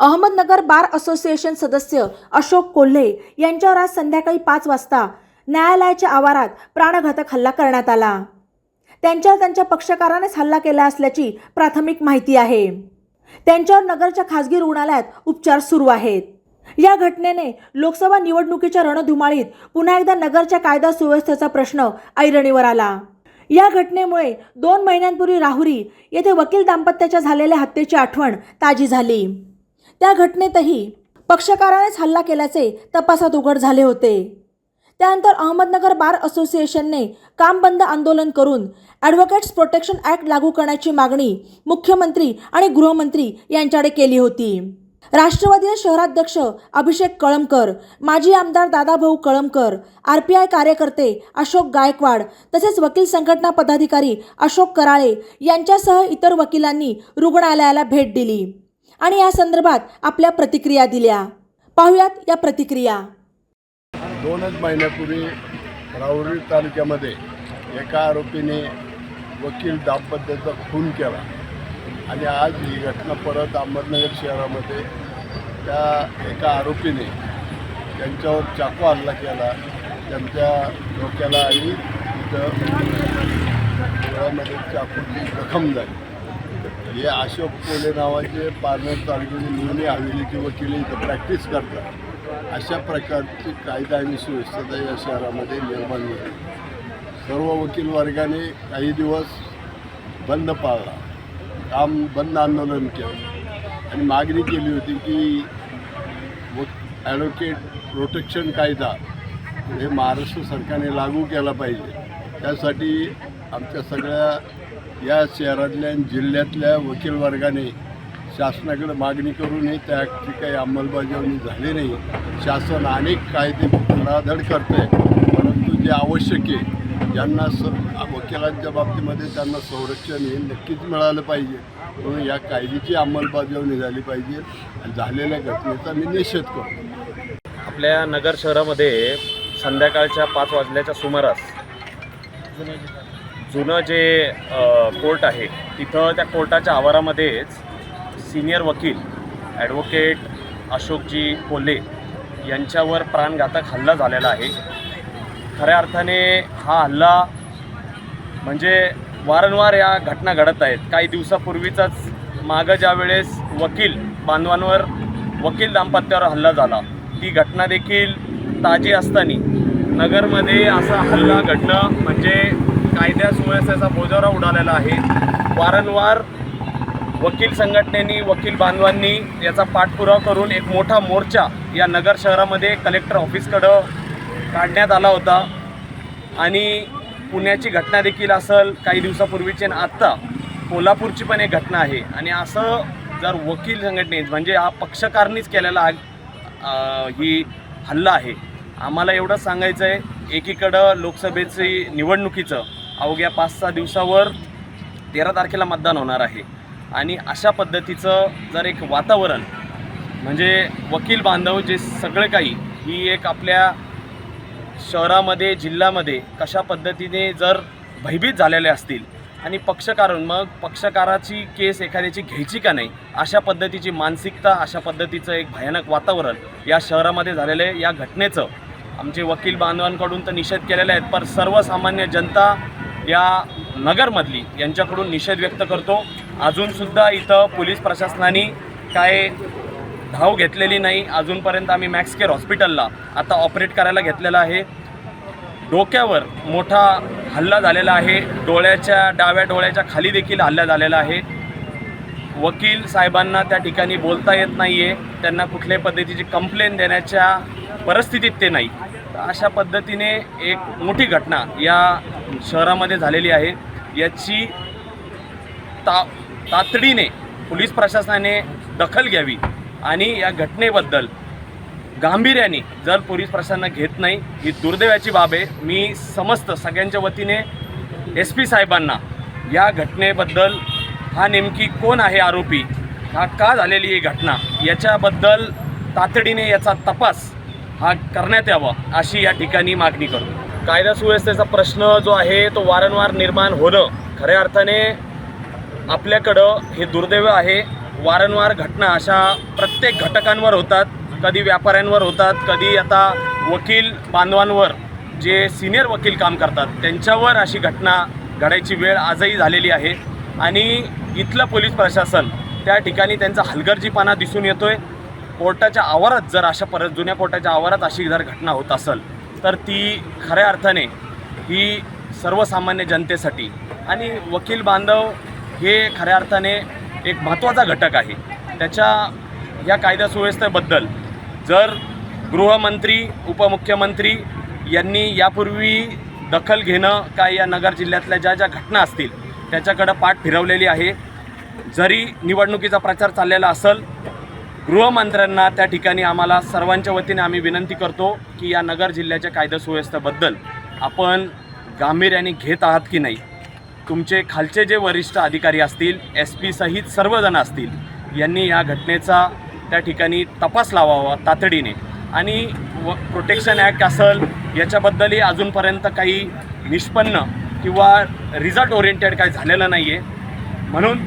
Ahmednagar bar association सदस्य अशोक कोल्हे यांच्यावर आज संध्याकाळी पाच वाजता न्यायालयाच्या आवारात प्राणघातक हल्ला करण्यात आला. त्यांच्यावर त्यांच्या पक्षकारानेच हल्ला केला असल्याची प्राथमिक माहिती आहे. त्यांच्यावर नगरच्या खासगी रुग्णालयात उपचार सुरू आहेत. या घटनेने लोकसभा निवडणुकीच्या रणधुमाळीत पुन्हा एकदा नगरच्या कायदा सुव्यवस्थेचा प्रश्न ऐरणीवर आला. या घटनेमुळे दोन महिन्यांपूर्वी राहुरी येथे वकील दाम्पत्याच्या झालेल्या हत्येची आठवण ताजी झाली. त्या घटनेतही पक्षकारानेच हल्ला केल्याचे तपासात उघड झाले होते. त्यानंतर अहमदनगर बार असोसिएशनने काम बंद आंदोलन करून ॲडव्होकेट्स प्रोटेक्शन ॲक्ट लागू करण्याची मागणी मुख्यमंत्री आणि गृहमंत्री यांच्याकडे केली होती. राष्ट्रवादी शहराध्यक्ष अभिषेक कळमकर माजी आमदार Dadabhau Kalamkar R P I कार्यकर्ते अशोक गायकवाड तसेच वकील संघटना पदाधिकारी अशोक कराळे यांच्यासह इतर वकिलांनी रुग्णालयाला भेट दिली. आणि या संदर्भात आपल्या प्रतिक्रिया दिल्या. पाहुयात या प्रतिक्रिया. दोनच महिन्यापूर्वी राहुरी तालुक्यामध्ये एका आरोपीने वकील दाम्पत्याचा खून केला. आणि आज ही घटना परत अहमदनगर शहरामध्ये त्या एका आरोपीने त्यांच्यावर चाकू हल्ला केला. त्यांच्या डोक्याला आणि तिथं डोळ्यामध्ये चाकूची जखम झाली. हे अशोक कोले नावाचे पारनेर तालुक्यातील निवणी हवेलीचे वकील इथं प्रॅक्टिस करतात. अशा प्रकारची कायदा आणि सुव्यवस्था या शहरामध्ये निर्माण झाली. सर्व वकील वर्गाने काही दिवस बंद पाळला. काम बंद आंदोलन केलं. आणि मागणी केली होती की व ॲडव्होकेट प्रोटेक्शन कायदा हे महाराष्ट्र सरकारने लागू केला पाहिजे. त्यासाठी आमच्या सगळ्या या शहरातल्या जिल्ह्यातल्या वकील वर्गाने शासनाकडे मागणी करूनही त्याची काही अंमलबजावणी झाली नाही. शासन अनेक कायदे धडाधड करते परंतु जे आवश्यक आहे ज्यांना स वकिलांच्या बाबतीमध्ये त्यांना संरक्षण हे नक्कीच मिळालं पाहिजे. म्हणून या कायद्याची अंमलबजावणी झाली पाहिजे. आणि झालेल्या घटनेचा मी निषेध करतो. आपल्या नगर शहरामध्ये संध्याकाळच्या पाच वाजल्याच्या सुमारास जुनं जे कोर्ट आहे तिथं त्या कोर्टाच्या आवारामध्येच सिनियर वकील ॲडव्होकेट अशोकजी कोल्हे यांच्यावर प्राणघातक हल्ला झालेला आहे. खऱ्या अर्थाने हा हल्ला म्हणजे वारंवार या घटना घडत आहेत. काही दिवसापूर्वीचाच मागं ज्या वेळेस वकील बांधवांवर वकील दाम्पत्यावर हल्ला झाला ती घटना देखील ताजी असताना नगरमध्ये असा हल्ला घडणं म्हणजे कायद्या सुव्यवस्थेचा बोजारा उडालेला आहे. वारंवार वकील संघटनेनी वकील बांधवांनी याचा पाठपुरावा करून एक मोठा मोर्चा या नगर शहरामध्ये कलेक्टर ऑफिसकडं काढण्यात आला होता. आणि पुण्याची घटना देखील असेल काही दिवसापूर्वीची आणि आत्ता कोल्हापूरची पण एक घटना आहे. आणि असं जर वकील संघटनेत म्हणजे हा पक्षकारनीच केलेला ही हल्ला आहे. आम्हाला एवढंच सांगायचं आहे एकीकडं लोकसभेची निवडणुकीचं अवघ्या पाच सहा दिवसावर तेरा तारखेला मतदान होणार आहे. आणि अशा पद्धतीचं जर एक वातावरण म्हणजे वकील बांधव जे सगळे काही ही एक आपल्या शहरामध्ये जिल्ह्यामध्ये कशा पद्धतीने जर भयभीत झालेले असतील आणि पक्षकारण मग पक्षकाराची केस एखाद्याची घ्यायची का नाही अशा पद्धतीची मानसिकता अशा पद्धतीचं एक भयानक वातावरण या शहरामध्ये झालेलं आहे. या घटनेचं आमचे वकील बांधवांकडून तर निषेध केलेले आहेत पण सर्वसामान्य जनता या नगरमधली यांच्याकडून निषेध व्यक्त करतो. अजूनसुद्धा इथं पोलीस प्रशासनाने काय धाव घेतलेली नाही. अजूनपर्यंत आम्ही मॅक्स केअर हॉस्पिटलला आता ऑपरेट करायला घेतलेलं आहे. डोक्यावर मोठा हल्ला झालेला आहे. डोळ्याच्या डाव्या डोळ्याच्या खाली देखील हल्ला झालेला आहे. वकील साहेबांना त्या ठिकाणी बोलता येत नाही आहे त्यांना कुठल्याही पद्धतीची कंप्लेन देण्याच्या परिस्थितीत ते नाही. अशा पद्धतीने एक मोठी घटना या शहरामध्ये झालेली आहे. याची ता तातडीने पोलीस प्रशासनाने दखल घ्यावी आणि या घटनेबद्दल गांभीर्याने जर पोलीस प्रशासन घेत नाही ही दुर्दैवाची बाब आहे. मी समस्त सगळ्यांच्या वतीने एस पी साहेबांना या घटनेबद्दल हा नेमकी कोण आहे आरोपी हा का झालेली ही घटना याच्याबद्दल तातडीने याचा तपास हा करण्यात यावा अशी या ठिकाणी मागणी करतो. कायदा सुव्यवस्थेचा प्रश्न जो आहे तो वारंवार निर्माण होणं खऱ्या अर्थाने आपल्याकडं हे दुर्दैव आहे. वारंवार घटना अशा प्रत्येक घटकांवर होतात कधी व्यापाऱ्यांवर होतात कधी आता वकील बांधवांवर जे सिनियर वकील काम करतात त्यांच्यावर अशी घटना घडायची वेळ आजही झालेली आहे. आणि इथलं पोलीस प्रशासन त्या ठिकाणी त्यांचा हलगर्जीपणा दिसून येतोय. कोर्टाच्या आवारात जर अशा परत जुन्या कोर्टाच्या आवारात अशी जर घटना होत असेल तर ती खऱ्या अर्थाने ही सर्वसामान्य जनतेसाठी आणि वकील बांधव हे खऱ्या अर्थाने एक महत्त्वाचा घटक आहे. त्याच्या या कायदा सुव्यवस्थेबद्दल जर गृहमंत्री उपमुख्यमंत्री यांनी यापूर्वी दखल घेणं काय या नगर जिल्ह्यातल्या ज्या ज्या घटना असतील त्याच्याकडं पाठ फिरवलेली आहे. जरी निवडणुकीचा प्रचार चाललेला असेल गृहमंत्र्यांना त्या ठिकाणी आम्हाला सर्वांच्या वतीने आम्ही विनंती करतो की या नगर जिल्ह्याच्या कायदा सुव्यवस्थेबद्दल आपण गांभीर्याने घेत आहात की नाही? तुमचे खालचे जे वरिष्ठ अधिकारी असतील एस पी सहित सर्वजण असतील यांनी या घटनेचा त्या ठिकाणी तपास लावावा तातडीने. आणि व प्रोटेक्शन ॲक्ट असेल याच्याबद्दलही अजूनपर्यंत काही निष्पन्न किंवा रिझल्ट ओरिएंटेड काही झालेलं नाही आहे म्हणून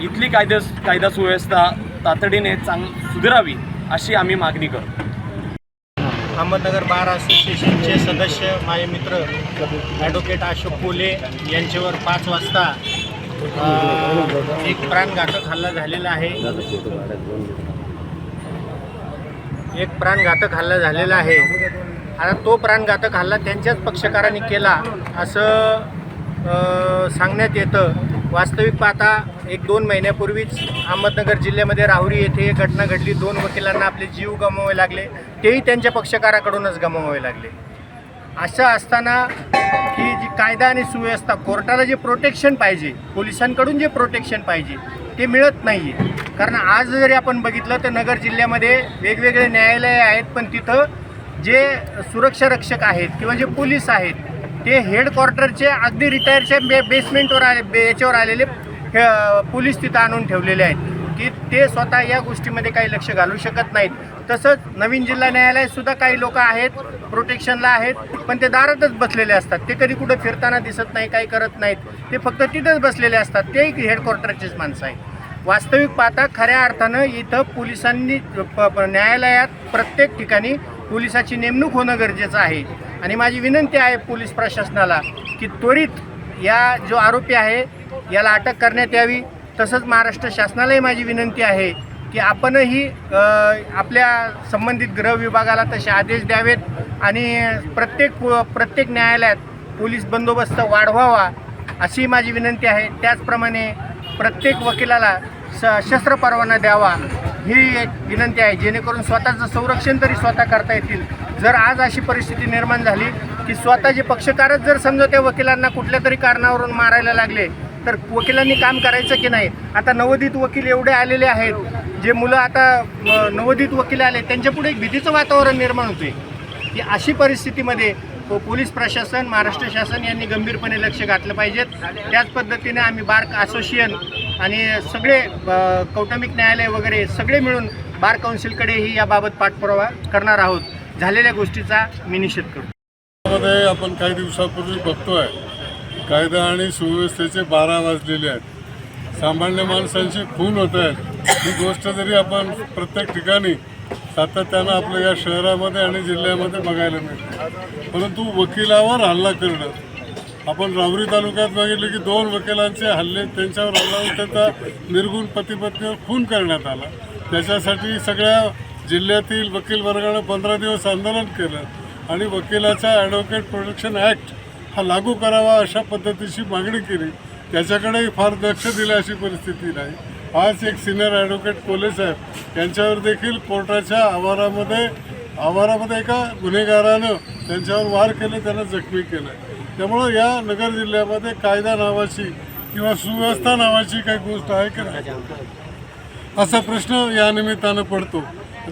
इथली कायदे कायदा सुव्यवस्था तातडीने चांग सुधारावी अशी आम्ही मागणी करतो. अहमदनगर बार असोसिएशनचे सदस्य माझे मित्र ॲडव्होकेट अशोक कोले यांच्यावर पाच वाजता एक प्राणघातक हल्ला झालेला आहे. एक प्राणघातक हल्ला झालेला आहे. आता तो प्राणघातक हल्ला त्यांच्याच पक्षकारांनी केला असं सांगण्यात येतं. वास्तविक पाहता एक दोन महिन्यापूर्वीच अहमदनगर जिल्ह्यामध्ये राहुरी येथे एक घटना घडली. दोन वकिलांना आपले जीव गमवावे लागले. तेही त्यांच्या पक्षकाराकडूनच गमवावे लागले. असं असताना की जी कायदा आणि सुव्यवस्था कोर्टाला जे प्रोटेक्शन पाहिजे पोलिसांकडून जे प्रोटेक्शन पाहिजे ते मिळत नाही आहे कारण आज जरी आपण बघितलं तर नगर जिल्ह्यामध्ये वेगवेगळे न्यायालय आहेत पण तिथं जे सुरक्षा रक्षक आहेत किंवा जे पोलीस आहेत ते हेडक्वार्टरचे अगदी रिटायरच्या बे बेसमेंटवर आले बे याच्यावर आलेले हे, पोलीस तिथं आणून ठेवलेले आहेत. की ते स्वतः या गोष्टीमध्ये काही लक्ष घालू शकत नाहीत. तसंच नवीन जिल्हा न्यायालयातसुद्धा काही लोक आहेत प्रोटेक्शनला आहेत पण ते दारातच बसलेले असतात. ते कधी कुठं फिरताना दिसत नाही काही करत नाहीत. ते फक्त तिथंच बसलेले असतात. ते हेडक्वार्टरचेच माणसं आहेत. वास्तविक पाहता खऱ्या अर्थानं इथं पोलिसांनी प- प- न्यायालयात प्रत्येक ठिकाणी पोलिसाची नेमणूक होणं गरजेचं आहे. आणि माझी विनंती आहे पोलीस प्रशासनाला की त्वरित या जो आरोपी आहे याला अटक करण्यात यावी. तसंच महाराष्ट्र शासनालाही माझी विनंती आहे की आपणही आपल्या संबंधित गृह विभागाला तसे आदेश द्यावेत आणि प्रत्येक प्रत्येक न्यायालयात पोलीस बंदोबस्त वाढवावा अशी माझी विनंती आहे. त्याचप्रमाणे प्रत्येक वकिलाला स शस्त्र परवाना द्यावा ही एक विनंती आहे. जेणेकरून स्वतःचं संरक्षण तरी स्वतः करता येतील. जर आज अशी परिस्थिती निर्माण झाली की स्वतःचे पक्षकारच जर समजा त्या वकिलांना कुठल्या तरी कारणावरून मारायला लागले तर वकिलांनी काम करायचं की नाही? आता नवोदित वकील एवढे आलेले आहेत जे मुलं आता नवोदित वकील आले त्यांच्यापुढे एक भीतीचं वातावरण निर्माण होते की अशी परिस्थितीमध्ये पोलीस प्रशासन महाराष्ट्र शासन यांनी गंभीरपणे लक्ष घातलं पाहिजेत. त्याच पद्धतीने आम्ही बार असोसिएशन आणि सगळे कौटुंबिक न्यायालय वगैरे सगळे मिळून बार काउन्सिलकडेही याबाबत पाठपुरावा करणार आहोत. झालेल्या गोष्टीचा मी निषेध करतो. आपण काही दिवसापूर्वी बघतोय कायदा आणि सुव्यवस्थेचे बारा वाजलेले आहेत. सामान्य माणसांची खून होत आहेत. ही गोष्ट जरी आपण प्रत्येक ठिकाणी सातत्यानं आपल्या या शहरामध्ये आणि जिल्ह्यामध्ये बघायला मिळते. परंतु वकिलावर हल्ला करणं. आपण रावरी तालुक्यात बघितलं की दोन वकिलांचे हल्ले त्यांच्यावर हल्ला होऊन त्यांचा निर्गुण पतीपत्नीवर खून करण्यात आला. त्याच्यासाठी सगळ्या जिल्ह्यातील वकील वर्गानं पंधरा दिवस आंदोलन केलं आणि वकिलाचा ॲडव्होकेट प्रोटेक्शन ॲक्ट हा लागू करावा अशा पद्धतीची मागणी केली. त्याच्याकडेही फार लक्ष दिलं अशी परिस्थिती नाही. आज एक सिनियर ॲडव्होकेट कोले साहेब यांच्यावर देखील कोर्टाच्या आवारामध्ये आवारामध्ये एका गुन्हेगारानं त्यांच्यावर वार केले त्यांना जखमी केलं. त्यामुळं या नगर जिल्ह्यामध्ये कायदा नावाची किंवा सुव्यवस्था नावाची काही गोष्ट आहे की नाही? असा प्रश्न या निमित्तानं पडतो.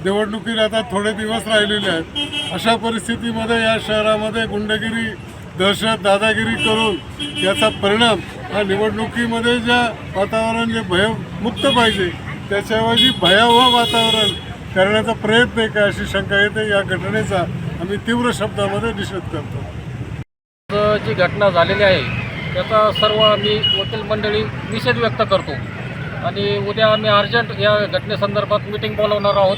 निवडणुकीला आता थोडे दिवस राहिलेले आहेत. अशा परिस्थितीमध्ये या शहरामध्ये गुंडगिरी दहशत दादागिरी करून याचा परिणाम हा निवडणुकीमध्ये ज्या वातावरण जे भयमुक्त पाहिजे त्याच्याऐवजी भयावह वातावरण करण्याचा प्रयत्न आहे का अशी शंका येते या घटनेचा आम्ही तीव्र शब्दामध्ये निषेध करतो. जी घटना झालेली आहे त्याचा सर्व आम्ही वकील मंडळी निषेध व्यक्त करतो. आणि उद्या आम्ही अर्जंट या घटनेसंदर्भात मीटिंग बोलवणार आहोत.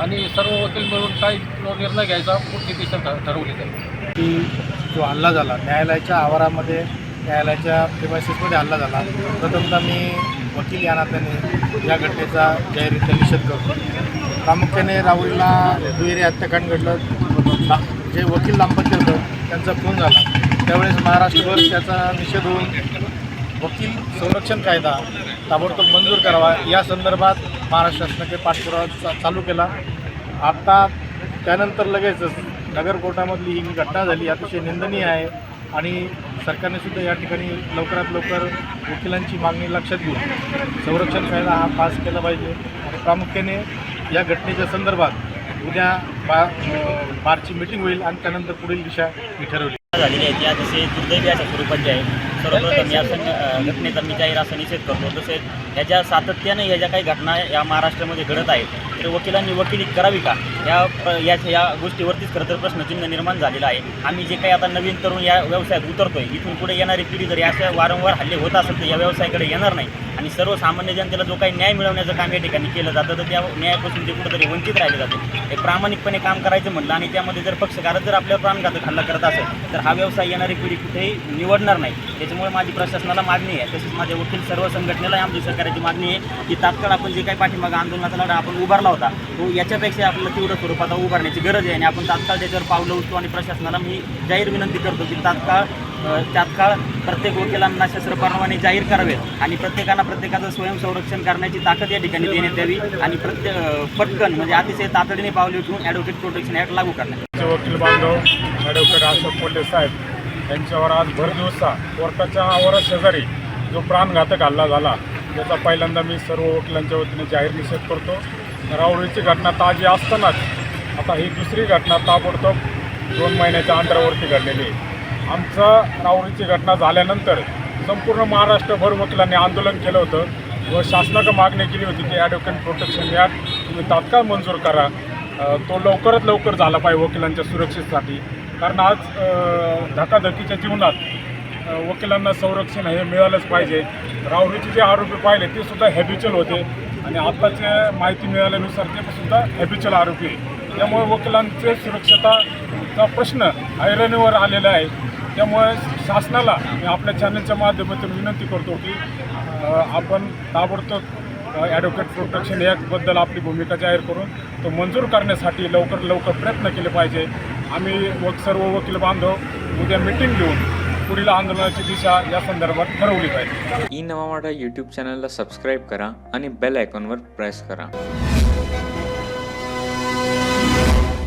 आणि सर्व वकील मिळून काही निर्णय घ्यायचा पुढची दिशा ठरवली जाईल. की जो हल्ला झाला न्यायालयाच्या आवारामध्ये न्यायालयाच्या प्रिमायसेसमध्ये हल्ला झाला. प्रथमतः मी वकील या नात्याने या घटनेचा जाहीररित्या निषेध करतो. प्रामुख्याने राहुलला दुहेरी हत्याकांड घडलं. जे वकील दाम्पत्य होतं त्यांचा खून झाला. त्यावेळेस महाराष्ट्रभर त्याचा निषेध होऊन वकील संरक्षण कायदा ताबडतोब मंजूर करावा. या संदर्भात महाराष्ट्र शासनाकडे पाठपुरावा चा- चालू केला. आता त्यानंतर लगेचच नगर कोर्टामधली ही घटना झाली अतिशय निंदनीय आहे आणि सरकारने सुद्धा या ठिकाणी लवकरात लवकर वकिलांची मागणी लक्षात घेऊन संरक्षण कायदा हा पास केला पाहिजे. आणि प्रामुख्याने या घटनेच्या संदर्भात उद्या बा बारची मिटिंग होईल आणि त्यानंतर पुढील दिशा ही ठरवली. झालेली आहे. ती अतिशय दुर्दैवी अशा स्वरूपाची आहे. सर्वप्रथम या सं घटनेचा मी जाहीर असा निषेध करतो. तसेच ह्याच्या सातत्याने ह्या ज्या काही घटना या महाराष्ट्रामध्ये घडत आहेत तर वकिलांनी वकिली करावी का? या या या गोष्टीवरतीच खरं तर प्रश्नचिन्ह निर्माण झालेलं आहे. आम्ही जे काही आता नवीन तरुण या व्यवसायात उतरतोय इथून पुढे येणारी पिढी जर अशा वारंवार हल्ले होत असेल तर या व्यवसायाकडे येणार नाही. आणि सर्वसामान्य जनतेला जो काही न्याय मिळवण्याचं काम या ठिकाणी केलं जातं तर त्या न्यायापासून ते कुठेतरी वंचित राहिले जाते. एक प्रामाणिकपणे काम करायचं म्हटलं आणि त्यामध्ये जर पक्षकारच जर आपल्या प्राणघातक हल्ला करत असेल तर हा व्यवसाय येणारी पिढी कुठेही निवडणार नाही. त्याच्यामुळे माझी प्रशासनाला मागणी आहे. तसेच माझ्या वकील सर्व संघटनेला आमची सरकारची मागणी आहे की तात्काळ आपण जे काही पाठीमागं आंदोलनाचा लढा आपण उभारला होता तो याच्यापेक्षा आपल्याला तीव्र स्वरूपात उभारण्याची गरज आहे आणि आपण तात्काळ त्याच्यावर पावलं उचलू आणि प्रशासनाला मी जाहीर विनंती करतो की तात्काळ तात्काळ प्रत्येक वकिलांना शस्त्र परवाने जाहीर करावेत आणि प्रत्येकाला प्रत्येकाचं स्वयंसंरक्षण करण्याची ताकद या ठिकाणी देण्यात यावी आणि प्रत्येक पटकन म्हणजे अतिशय तातडीने पावले उठून ॲडव्होकेट प्रोटेक्शन ॲक्ट लागू करण्यात वकील बांधव ॲडव्होकेट अशोक कोल्हे साहेब यांच्यावर आज भर दिवसा कोर्टाच्या आवारात शेजारी जो प्राणघातक हल्ला झाला त्याचा पहिल्यांदा मी सर्व वकिलांच्या वतीने जाहीर निषेध करतो. रावळीची घटना ताजी असतानाच आता ही दुसरी घटना ताबडतोब दोन महिन्याच्या अंतरावरती घडलेली आहे. आमचं रावळीची घटना झाल्यानंतर संपूर्ण महाराष्ट्रभर वकिलांनी आंदोलन केलं होतं व शासनाकडे मागणी केली होती की ॲडव्होकेट प्रोटेक्शन ॲक्ट तुम्ही तात्काळ मंजूर करा. तो लवकरात लवकर झाला पाहिजे वकिलांच्या सुरक्षेसाठी. कारण आज धकाधकीच्या जीवनात वकिलांना संरक्षण हे मिळालंच पाहिजे. राहुरीचे जे आरोपी पाहिले ते सुद्धा हॅबिच्युअल होते. आणि आत्ताचे माहिती मिळाल्यानुसार ते सुद्धा हॅबिच्युअल आरोपी आहे त्यामुळे वकिलांचे सुरक्षताचा प्रश्न ऐरणीवर आलेला आहे. त्यामुळे शासनाला मी आपल्या चॅनलच्या माध्यमातून विनंती करतो की आपण ताबडतोब ॲडव्होकेट प्रोटेक्शन ॲक्टबद्दल आपली भूमिका जाहीर करून तो मंजूर करण्यासाठी लवकर लवकर प्रयत्न केले पाहिजे. आम्ही व सर्व वकील बांधव उद्या मीटिंग घेऊन पुढील आंदोलनाची दिशा या संदर्भात ठरवली पाहिजे. ई नवा वाडा यूट्यूब चॅनलला सबस्क्राईब करा आणि बेल आयकॉनवर प्रेस करा.